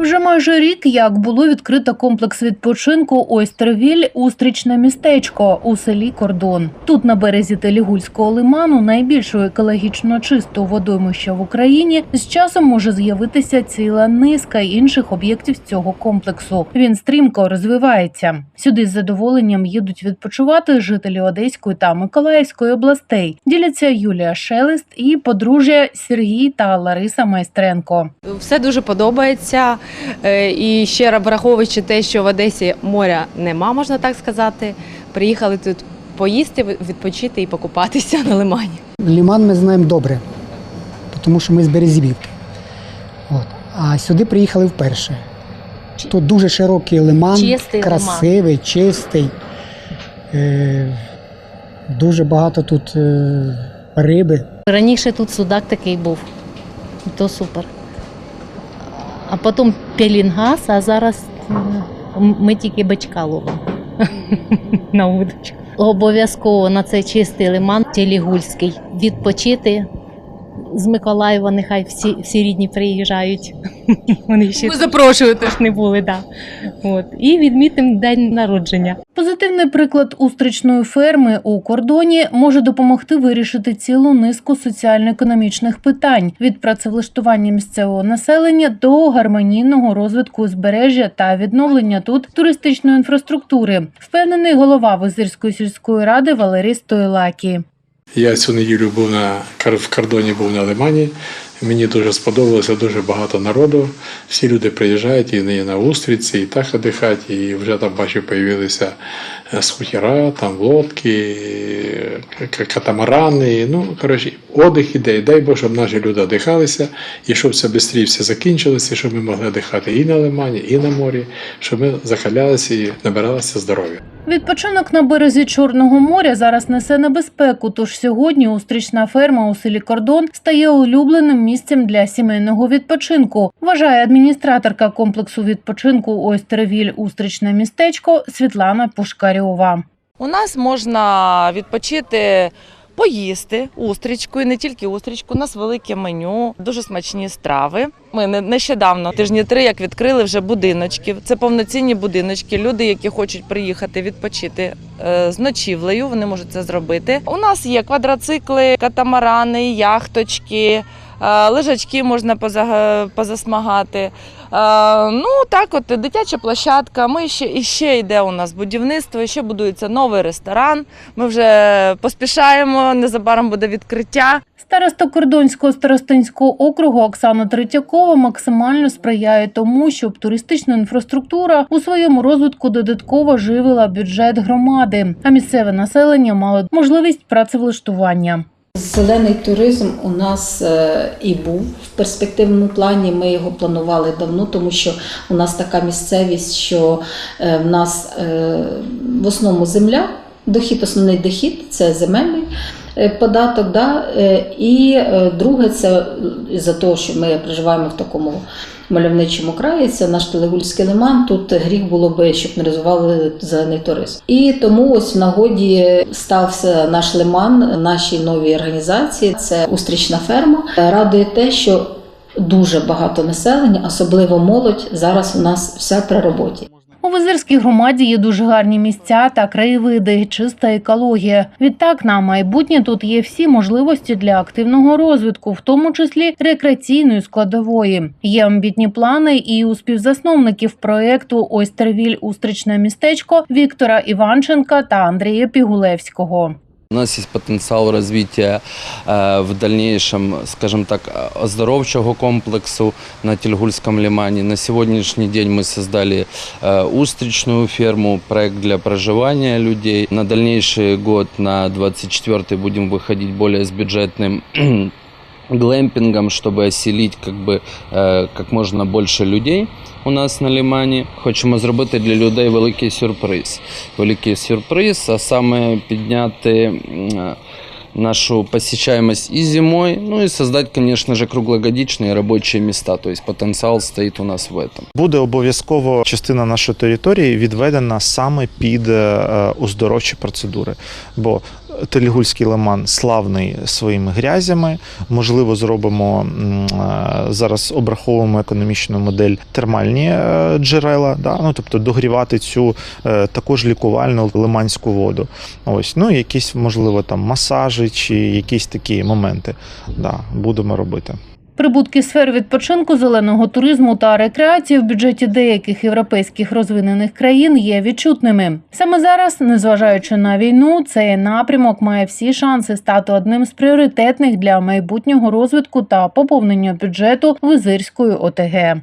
Вже майже рік, як було відкрито комплекс відпочинку Ойстервіль Устрічне містечко у селі Кордон. Тут на березі Телігульського лиману, найбільшого екологічно чистого водоймища в Україні, з часом може з'явитися ціла низка інших об'єктів цього комплексу. Він стрімко розвивається. Сюди з задоволенням їдуть відпочивати жителі Одеської та Миколаївської областей. Діляться Юлія Шелест і подружжя Сергій та Лариса Майстренко. Все дуже подобається. Е, І ще раз враховуючи те, що в Одесі моря нема, можна так сказати. Приїхали тут поїсти, відпочити і покупатися на лимані. Ліман ми знаємо добре, тому що ми з Березівки. От. А сюди приїхали вперше. Тут дуже широкий лиман, Чистий красивий, чистий. Е, дуже багато тут е, риби. Раніше тут судак такий був, то супер. А потім пелінгас, а зараз ми тільки бачка ловимо на удочку. Обов'язково на цей чистий лиман Телігульський відпочити. З Миколаєва нехай всі, всі рідні приїжджають. Вони ще Ви запрошуєте. теж не були, да. От. І відмітимо день народження. Позитивний приклад устричної ферми у кордоні може допомогти вирішити цілу низку соціально-економічних питань від працевлаштування місцевого населення до гармонійного розвитку узбережжя та відновлення тут туристичної інфраструктури, впевнений голова Визирської сільської ради Валерій Стойлакі. Я цю неділю був на в кордоні, був на Лимані. Мені дуже сподобалося дуже багато народу. Всі люди приїжджають і на Устриці, і так віддихати, і вже там бачу, появилися е, скутера, там лодки, е, катамарани. Ну, коротше, отдих іде. Дай Бог, щоб наші люди віддихалися, і щоб це швидше все закінчилося, щоб ми могли дихати і на лимані, і на морі, щоб ми захалялися і набиралися здоров'я. Відпочинок на березі Чорного моря зараз несе небезпеку. Тож сьогодні устрічна ферма у селі Кордон стає улюбленим місцем для сімейного відпочинку. Вважає адміністраторка комплексу відпочинку Ойстервіль Устрічне містечко Світлана Пушкарьова. У нас можна відпочити, поїсти устрічку, і не тільки устрічку. У нас велике меню, дуже смачні страви. Ми не- нещодавно, тижні три, як відкрили вже будиночки. Це повноцінні будиночки. Люди, які хочуть приїхати відпочити е, з ночівлею, вони можуть це зробити. У нас є квадроцикли, катамарани, яхточки. Лежачки можна поза- позасмагати. Ну так, от дитяча площадка. Ми ще і ще йде у нас будівництво. Ще будується новий ресторан. Ми вже поспішаємо. Незабаром буде відкриття. Староста Кордонського старостинського округу Оксана Третьякова максимально сприяє тому, щоб туристична інфраструктура у своєму розвитку додатково живила бюджет громади, а місцеве населення мало можливість працевлаштування. Зелений туризм у нас е, і був в перспективному плані. Ми його планували давно, тому що у нас така місцевість, що е, в нас е, в основному земля, дохід, основний дохід це земельний податок. Да? е, І е, друге, це за того, що ми проживаємо в такому мальовничому краї, це наш Телегульський лиман. Тут гріх було би, щоб не розвивали зелений туризм. І тому ось в нагоді стався наш лиман, нашій новій організації. Це устрічна ферма. Радує те, що дуже багато населення, особливо молодь, зараз у нас вся при роботі. У Визирській громаді є дуже гарні місця та краєвиди, чиста екологія. Відтак на майбутнє тут є всі можливості для активного розвитку, в тому числі рекреаційної складової. Є амбітні плани і у співзасновників проекту Ойстервіль Устричне містечко Віктора Іванченка та Андрія Пігулевського. У нас есть потенциал развития э, в дальнейшем, скажем так, э, оздоровчого комплексу на Тельгульском лимане. На сегодняшний день мы создали э, устричную ферму, проект для проживания людей. На дальнейший год, на 24 будем выходить более с бюджетным глэмпингом, чтобы оселить как бы е, как можна більше людей у нас на лимані. Хочемо зробити для людей великий сюрприз. Великий сюрприз, а саме підняти м, нашу посещаемость и зимой, ну и создать, конечно же, круглогодичные рабочие места. То есть потенциал стоит у нас в этом. Буде обов'язково частина нашої території відведена саме під е, оздоровчі процедури. Бо Телігульський лиман славний своїми грязями. Можливо, зробимо е, зараз обраховуємо економічну модель термальні е, джерела, да? ну, тобто догрівати цю е, також лікувальну лиманську воду. Ось, ну якісь, можливо, там масажі чи якісь такі моменти. Да, будемо робити. Прибутки сфер відпочинку, зеленого туризму та рекреації в бюджеті деяких європейських розвинених країн є відчутними. Саме зараз, незважаючи на війну, цей напрямок має всі шанси стати одним з пріоритетних для майбутнього розвитку та поповнення бюджету Визирської ОТГ.